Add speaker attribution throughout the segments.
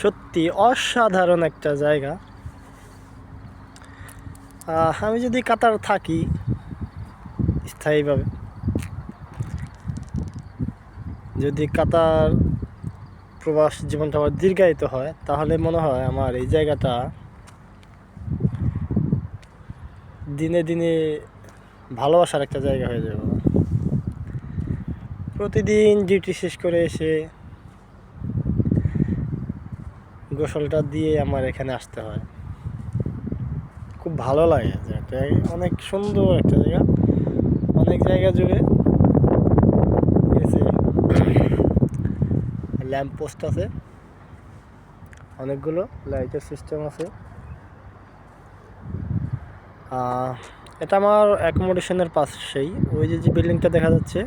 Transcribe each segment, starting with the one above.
Speaker 1: সত্যি অসাধারণ একটা জায়গা। আমি যদি কাতার থাকি স্থায়ীভাবে। যদি কাতার প্রবাস জীবনটা আমার দীর্ঘায়িত হয়, তাহলে মনে হয় আমার এই জায়গাটা দিনে দিনে ভালোবাসার একটা জায়গা হয়ে যাবে। প্রতিদিন ডিউটি শেষ করে এসে গোসলটা দিয়ে আমার এখানে আসতে হয়। খুব ভালো লাগে জায়গাটা অনেক সুন্দর একটা জায়গা। অনেক জায়গা জুড়ে ল্যাম্প পোস্ট আছে। অনেকগুলো লাইটের সিস্টেম আছে। এটা আমার অ্যাকোমোডেশনের পাশেই। ওই যে যে বিল্ডিংটা দেখা যাচ্ছে,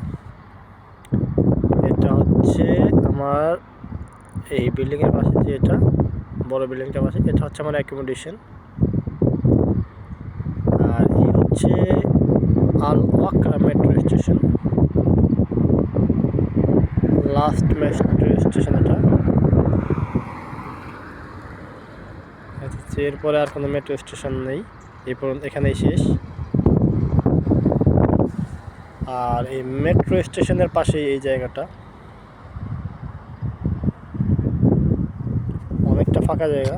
Speaker 1: এটা হচ্ছে আমার এই বিল্ডিংয়ের পাশে যে এটা। বড় বিল্ডিংটার পাশে এটা হচ্ছে আমার অ্যাকোমোডেশন আর এই হচ্ছে Al Wakra metro station last metro station এটা। এটা হচ্ছে এরপরে আর কোনো মেট্রো স্টেশন নেই। এই পর্যন্ত এখানেই শেষ। আর এই মেট্রো স্টেশনের পাশেই এই জায়গাটা। ফাঁকা জায়গা।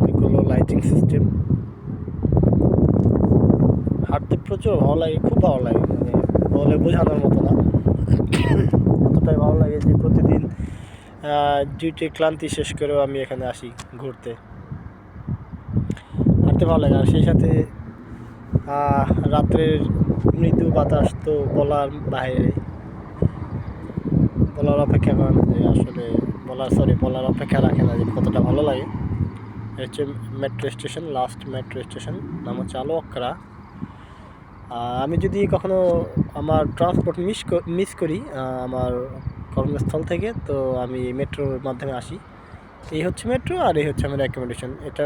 Speaker 1: অনেকগুলো লাইটিং সিস্টেম হাঁটতে প্রচুর ভালো লাগে, খুব ভালো লাগে। মানে বলে বোঝানোর মতো না। এতটাই ভালো লাগে যে প্রতিদিন ডিউটি ক্লান্তি শেষ করেও আমি এখানে আসি ঘুরতে। হাঁটতে ভালো লাগে। আর সেই সাথে রাত্রের মৃদু বাতাস তো বলার বাইরে। বলার অপেক্ষা করে না যে আসলে বলার সরি বলার অপেক্ষা রাখে না যে কতটা ভালো লাগে। হচ্ছে metro station last metro station নাম হচ্ছে আলোকরা আমি যদি কখনো আমার ট্রান্সপোর্ট মিস মিস করি আমার কর্মস্থল থেকে, তো আমি মেট্রোর মাধ্যমে আসি। এই হচ্ছে মেট্রো আর এই হচ্ছে আমার অ্যাকোমোডেশন এটা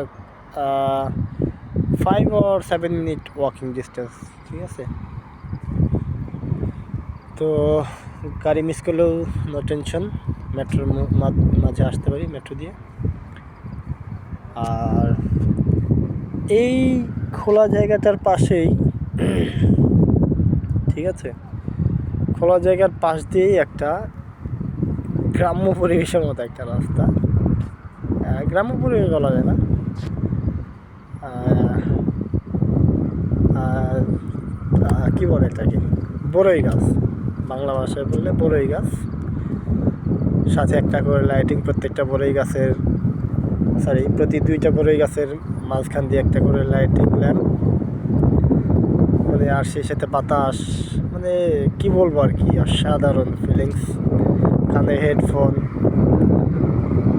Speaker 1: five or seven minute walking distance ঠিক আছে? তো গাড়ি মিস করলেও নো টেনশন মেট্রোর মাঝে আসতে পারি মেট্রো দিয়ে। আর এই খোলা জায়গাটার পাশেই ঠিক আছে? খোলা জায়গার পাশ দিয়েই একটা গ্রাম্য পরিবেশের মতো একটা রাস্তা। আহ, গ্রাম্য পরিবেশ বলা যায় না। কি বলে এটাকে? বড়ই গাছ। বাংলা ভাষায় বললে বড়ই গাছ। সাথে একটা করে লাইটিং প্রত্যেকটা বড়ই গাছের সরি প্রতি দুইটা বড়ই গাছের মাঝখান দিয়ে একটা করে লাইটিং ল্যাম্প মানে আর সেই সাথে বাতাস মানে কি বলব আর কি, অসাধারণ ফিলিংস কানে হেডফোন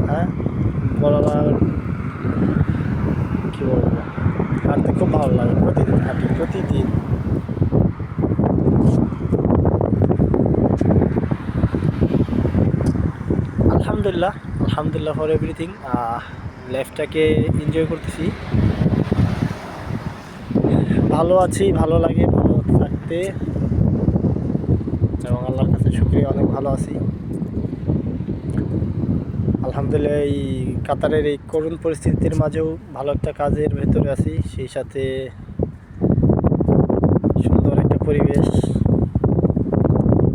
Speaker 1: হ্যাঁ? বলার কি বলব? হাঁটতে খুব ভালো লাগে প্রতিদিন হাঁটি, প্রতিদিন। আলহামদুলিল্লাহ আলহামদুলিল্লাহ ফর এভরিথিং লাইফটাকে এনজয় করতেছি। ভালো আছি, ভালো লাগে, ভালো থাকতে। এবং আল্লাহর কাছে শুক্রিয়া, অনেক ভালো আছি। আলহামদুলিল্লাহ, এই কাতারের এই করুণ পরিস্থিতির মাঝেও ভালো একটা কাজের ভেতরে আছি। সেই সাথে সুন্দর একটা পরিবেশ।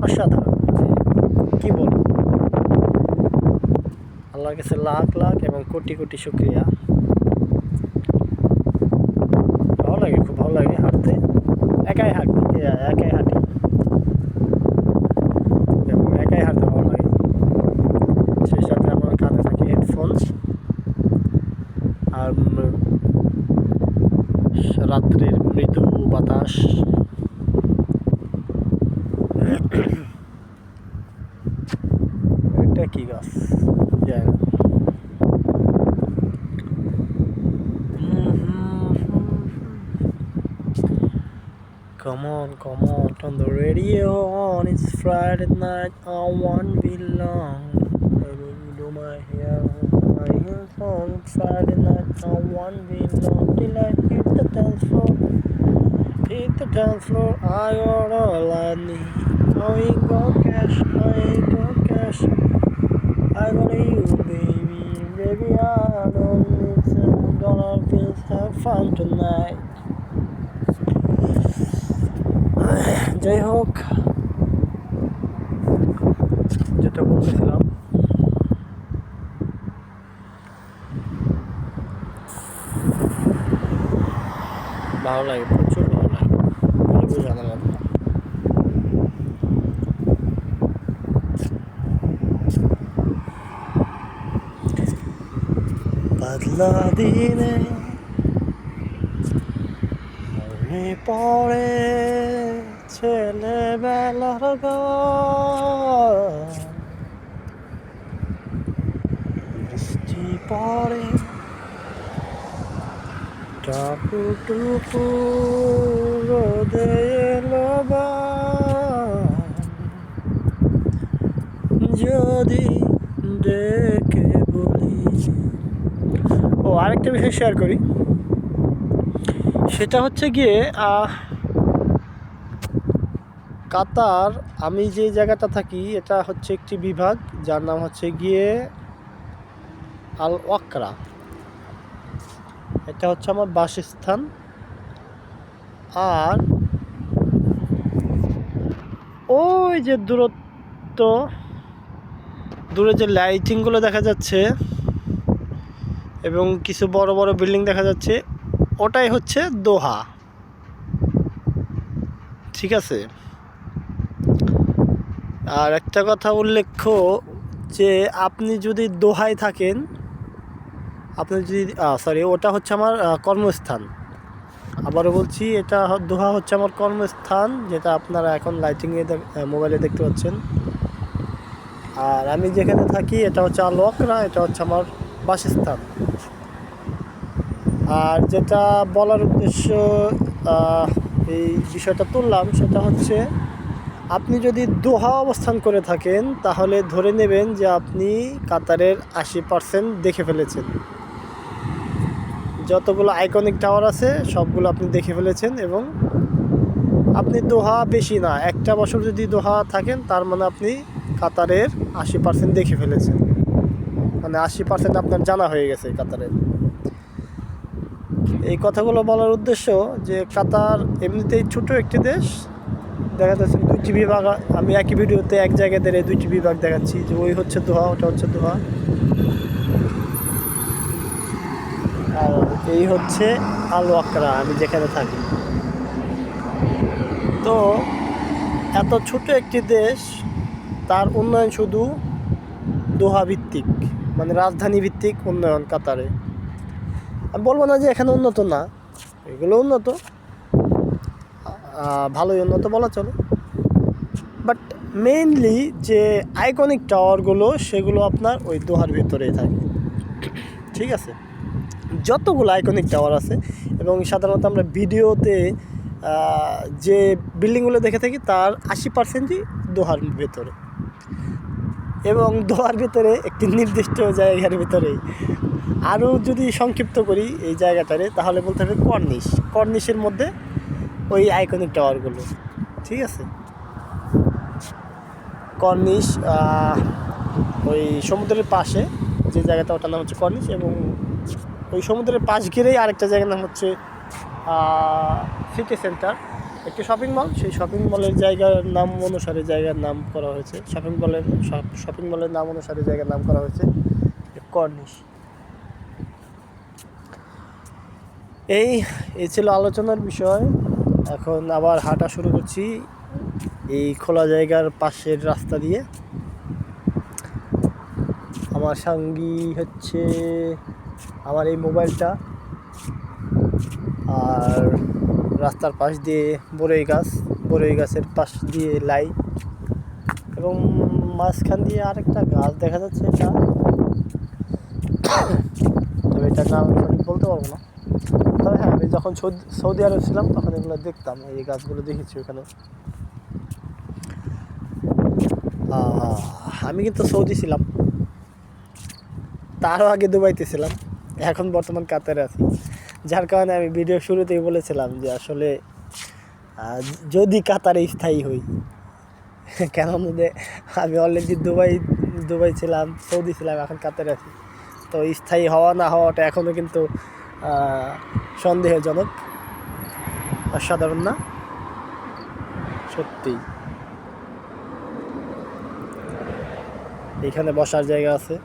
Speaker 1: অসাধারণ কি বলব কাছে লাখ লাখ এবং কোটি কোটি শুক্রিয়া। ভালো লাগে, খুব ভালো লাগে হাঁটতে। একাই হাঁটি একাই হাঁটি। এবং একাই হাঁটতে ভালো লাগে। সেই সাথে আমার কানে থাকে হেডফোন আর রাত্রের মৃদু বাতাস। Come on, come on, turn the radio on. It's Friday night. I want belong. Let me do my hair, my heels on. Friday night. I want belong till I hit the dance floor. Hit the dance floor. I got all I need. I ain't got cash. I ain't got cash. I got you, baby. Baby, I don't need to gonna just have fun tonight. যাই হোক যেটা বলতেছিলাম ভালো লাগে প্রচুর ভালো লাগে যাবে না। বাদলা দিনে পড়ে ছেলেবেলার গান বৃষ্টি পড়ে টাপু টুপু রোদে এলো যদি ডেকে বলি, ও আরেকটা বিষয় শেয়ার করি। সেটা হচ্ছে গিয়ে কাতার, আমি যে জায়গাটা থাকি, এটা হচ্ছে একটি বিভাগ, যার নাম হচ্ছে গিয়ে আল ওয়াকরা এটা হচ্ছে আমার বাসস্থান। আর ওই যে দূরত্ব, দূরে যে লাইটিংগুলো দেখা যাচ্ছে, এবং কিছু বড় বড় বিল্ডিং দেখা যাচ্ছে, ওটাই হচ্ছে দোহা। ঠিক আছে? আর একটা কথা উল্লেখ্য যে আপনি যদি দোহায় থাকেন, আপনি যদি সরি ওটা হচ্ছে আমার কর্মস্থান। আবারও বলছি, এটা দোহা হচ্ছে আমার কর্মস্থান, যেটা আপনারা এখন লাইটিংয়ে মোবাইলে দেখতে পাচ্ছেন। আর আমি যেখানে থাকি, এটা হচ্ছে আলোকরা এটা হচ্ছে আমার বাসস্থান। আর যেটা বলার উদ্দেশ্য এই বিষয়টা তুললাম, সেটা হচ্ছে আপনি যদি দোহা অবস্থান করে থাকেন, তাহলে ধরে নেবেন যে আপনি কাতারের আশি পার্সেন্ট দেখে ফেলেছেন। যতগুলো আইকনিক টাওয়ার আছে, সবগুলো আপনি দেখে ফেলেছেন এবং আপনি দোহা বেশি না, একটা বছর যদি দোহা থাকেন, তার মানে আপনি কাতারের আশি পার্সেন্ট দেখে ফেলেছেন। মানে আশি পার্সেন্ট আপনার জানা হয়ে গেছে কাতারের। এই কথাগুলো বলার উদ্দেশ্য যে, কাতার এমনিতেই ছোট একটি দেশ দেখা যাচ্ছে দুইটি বিভাগ আমি একই ভিডিওতে এক জায়গায় দাঁড়িয়ে দুইটি বিভাগ দেখাচ্ছি যে ওই হচ্ছে দোহা, ওটা হচ্ছে দোহা। আর এই হচ্ছে আল ওয়াকরা, আমি যেখানে থাকি। তো এত ছোট একটি দেশ, তার উন্নয়ন শুধু দোহা ভিত্তিক মানে রাজধানী ভিত্তিক উন্নয়ন কাতারে। আমি বলব না যে এখানে উন্নত না, এগুলো উন্নত। ভালোই উন্নত বলা চলে। বাট মেইনলি যে আইকনিক টাওয়ারগুলো সেগুলো আপনার ওই দোহার ভিতরেই থাকে। ঠিক আছে? যতগুলো আইকনিক টাওয়ার আছে, এবং সাধারণত আমরা ভিডিওতে যে বিল্ডিংগুলো দেখে থাকি, তার আশি পার্সেন্টই দোহার ভেতরে। এবং দোহার ভিতরে একটি নির্দিষ্ট জায়গার ভিতরেই। আরও যদি সংক্ষিপ্ত করি এই জায়গাটারে, তাহলে বলতে হবে কর্নিশ। কর্নিশের মধ্যে ওই আইকনিক টাওয়ারগুলো ঠিক আছে? কর্নিশ ওই সমুদ্রের পাশে যে জায়গাটা ওটার নাম হচ্ছে কর্নিশ এবং ওই সমুদ্রের পাশ ঘিরেই আরেকটা জায়গার নাম হচ্ছে সিটি সেন্টার একটি শপিং মল সেই শপিং মলের জায়গার নাম অনুসারে জায়গার নাম করা হয়েছে। শপিং মলের শপিং মলের নাম অনুসারে জায়গার নাম করা হয়েছে কর্নিশ এই এই ছিল আলোচনার বিষয়। এখন আবার হাঁটা শুরু করছি এই খোলা জায়গার পাশের রাস্তা দিয়ে। আমার সঙ্গী হচ্ছে আমার এই মোবাইলটা আর রাস্তার পাশ দিয়ে বরই গাছ, বরই গাছের পাশ দিয়ে লাইট এবং মাঝখান দিয়ে আরেকটা গাছ দেখা যাচ্ছে এটা। তবে এটার নাম সঠিক বলতে পারব না। তবে হ্যাঁ আমি যখন সৌদি- আরব ছিলাম, তখন এগুলো দেখতাম, এই গাছগুলো দেখেছি ওখানে। আমি কিন্তু সৌদি ছিলাম। তারও আগে দুবাইতে ছিলাম। এখন বর্তমান কাতারে আছি। যার কারণে আমি ভিডিও শুরুতেই বলেছিলাম যে আসলে যদি কাতারে স্থায়ী হই, কেন যে আমি অলরেডি দুবাই দুবাই ছিলাম, সৌদি ছিলাম, এখন কাতারে আছি। তো স্থায়ী হওয়া না হওয়াটা এখনও কিন্তু সন্দেহজনক, অসাধারণ না? সত্যি এখানে বসার জায়গা আছে।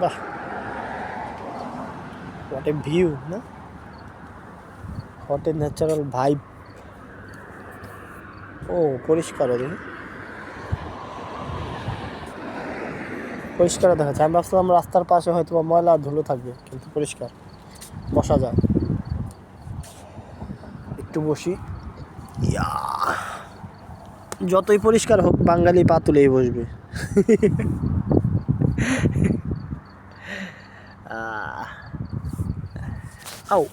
Speaker 1: বাহ! হোয়াট এ ভিউ না? হোয়াট এ ন্যাচারাল ভাইব ও, পরিষ্কার দেখি পরিষ্কার দেখা যাচ্ছে আমি ভাবছিলাম রাস্তার পাশে হয়তো বা ময়লা ধুলো থাকবে, কিন্তু পরিষ্কার। বসা যায়। একটু বসি। যতই পরিষ্কার হোক, বাঙালি পা তুলেই বসবে আও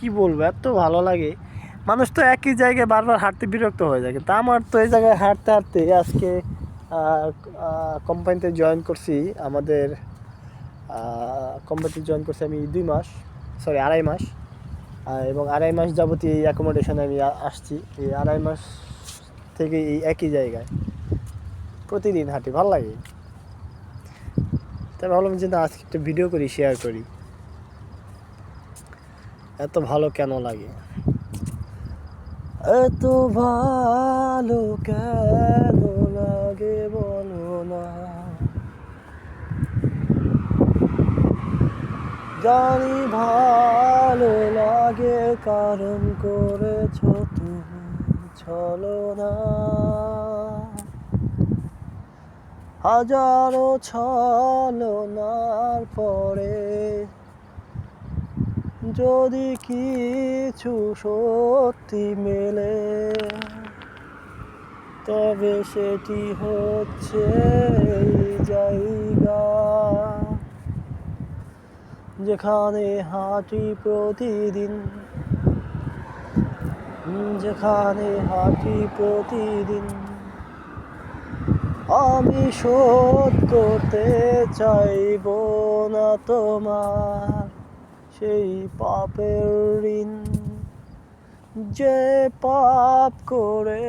Speaker 1: কি বলব, এত ভালো লাগে। মানুষ তো একই জায়গায় বারবার হাঁটতে বিরক্ত হয়ে যায়। কিন্তু আমার তো এই জায়গায় হাঁটতে হাঁটতে আজকে কোম্পানিতে জয়েন করছি। আমাদের কোম্পানিতে জয়েন করছি আমি দুই মাস সরি আড়াই মাস। এবং আড়াই মাস যাবতীয় এই অ্যাকোমোডেশনে আমি আসছি। এই আড়াই মাস থেকে এই একই জায়গায়। প্রতিদিন হাঁটি, ভালো লাগে। তাই ভাবলাম যে না, আজকে একটা ভিডিও করি শেয়ার করি। এত ভালো কেন লাগে? এত ভালো কেন লাগে বলো না। জানি ভালো লাগে, কারণ করেছ তুমি, চলো না। হাজারো ছলনার পরে যদি কিছু সত্যি মেলে, তবে সেটি হচ্ছে জায়গা যেখানে হাঁটি প্রতিদিন, যেখানে হাঁটি প্রতিদিন। আমি শোধ করতে চাইব না তোমার সেই পাপের ঋণ যে পাপ করে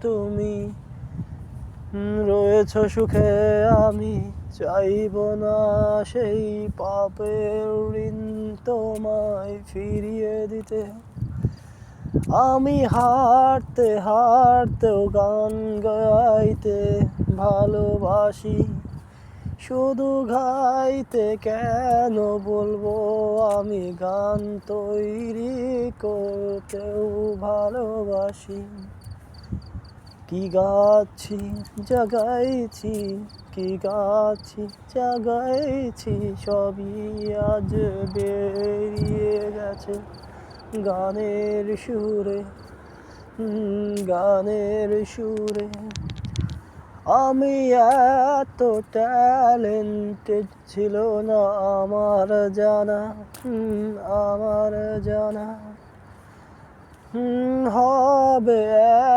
Speaker 1: তুমি রয়েছ সুখে, আমি চাইব না সেই পাপের ঋণ তোমায় ফিরিয়ে দিতে। আমি হাঁটতে হাঁটতেও গান গাইতে ভালোবাসি। শুধু গাইতে কেন বলব? আমি গান তৈরি করতেও ভালোবাসি। কি গাছি জাগাইছি, কি গাছি জাগাইছি, সবই আজ বেরিয়ে গেছে। গানের সুরে গানের সুরে। আমি এত ট্যালেন্টেড ছিল না, আমার জানা আমার জানা। হবে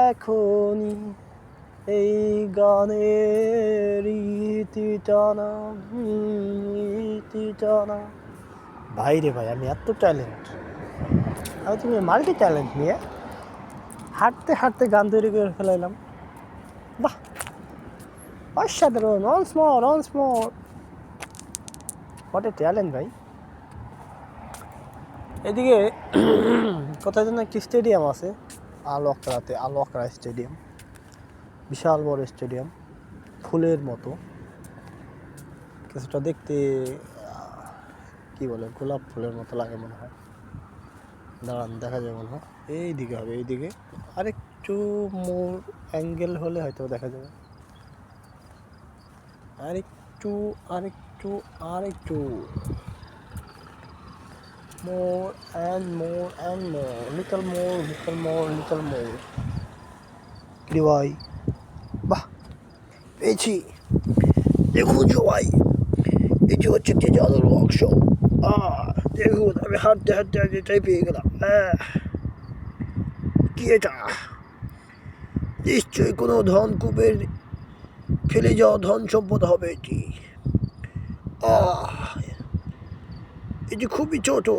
Speaker 1: এখনই এই গানের ইতি টানা ইতি টানা ভাই রে ভাই, আমি এত ট্যালেন্ট আমি তুমি মাল্টি ট্যালেন্ট নিয়ে হাঁটতে হাঁটতে গান তৈরি করে ফেলাইলাম। বাহ! অসাধারণ অনস মোর অনস মোর হোয়াট এ ট্যালেন্ট ভাই। এদিকে কোথায় যেন একটি স্টেডিয়াম আছে আল অকরাতে আল স্টেডিয়াম বিশাল বড় স্টেডিয়াম ফুলের মতো। কিছুটা দেখতে, কি বলে, গোলাপ ফুলের মতো লাগে মনে হয়। দাঁড়ান, দেখা যায় মনে হয়। এই দিকে হবে এই দিকে আরেকটু মোর অ্যাঙ্গেল হলে হয়তো দেখা যাবে। আরেকটু আরেকটু আরেকটু। More and more and more. Little more little more little কি ভাই? বাহ পেয়েছি। দেখুন সবাই এটি হচ্ছে বাক্স আহ দেখুন আমি হাঁটতে হাঁটতে হাঁটতে এটাই পেয়ে গেলাম। আহ, কি এটা? নিশ্চয়ই কোনো ধন কূপের ফেলে যাওয়া ধন সম্পদ হবে এটি। এটি খুবই ছোট।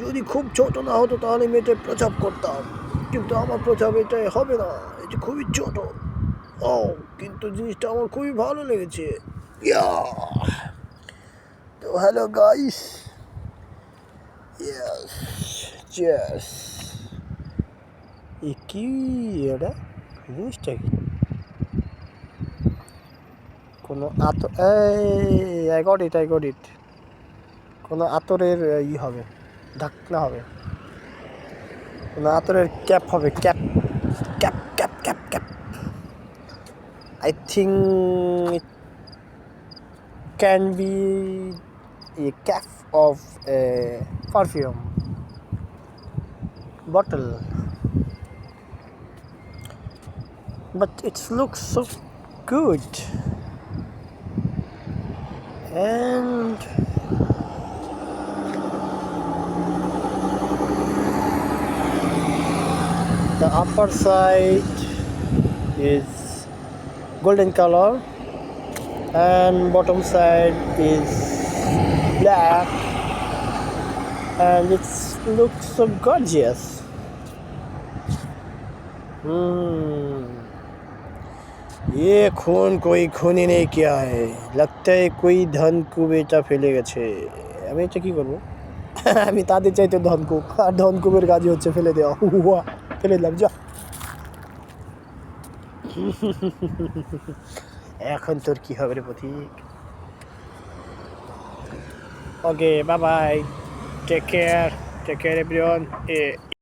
Speaker 1: যদি খুব ছোট না হতো তাহলে আমি এটা প্রচাপ করতাম। কিন্তু আমার প্রচাপ এটাই হবে না। এটি খুবই ছোট। ও কিন্তু জিনিসটা আমার খুবই ভালো লেগেছে। ইয়া তো হ্যালো গাইস। কি, এটা? জিনিসটা কি? কোনো আতর এই I got it I got it কোনো আতরের ই হবে ঢাকনা হবে কোনো আতরের ক্যাপ হবে cap cap cap cap cap I think it can be a cap of a perfume bottle but it looks so good and the upper side is golden color and bottom side is black. And it looks so gorgeous. Hmm এ খুন কই খুনি নেই কে আয় লাগতে কই ধন কুবেটা ফেলে গেছে আমি এটা কী করব আমি তাদের চাইতে ধনকুক আর ধনকুবের কাজই হচ্ছে ফেলে দেওয়া হুয়া ফেলে দিলাম যা এখন তোর কি হবে রে পথিক okay Babai take care take care everyone এ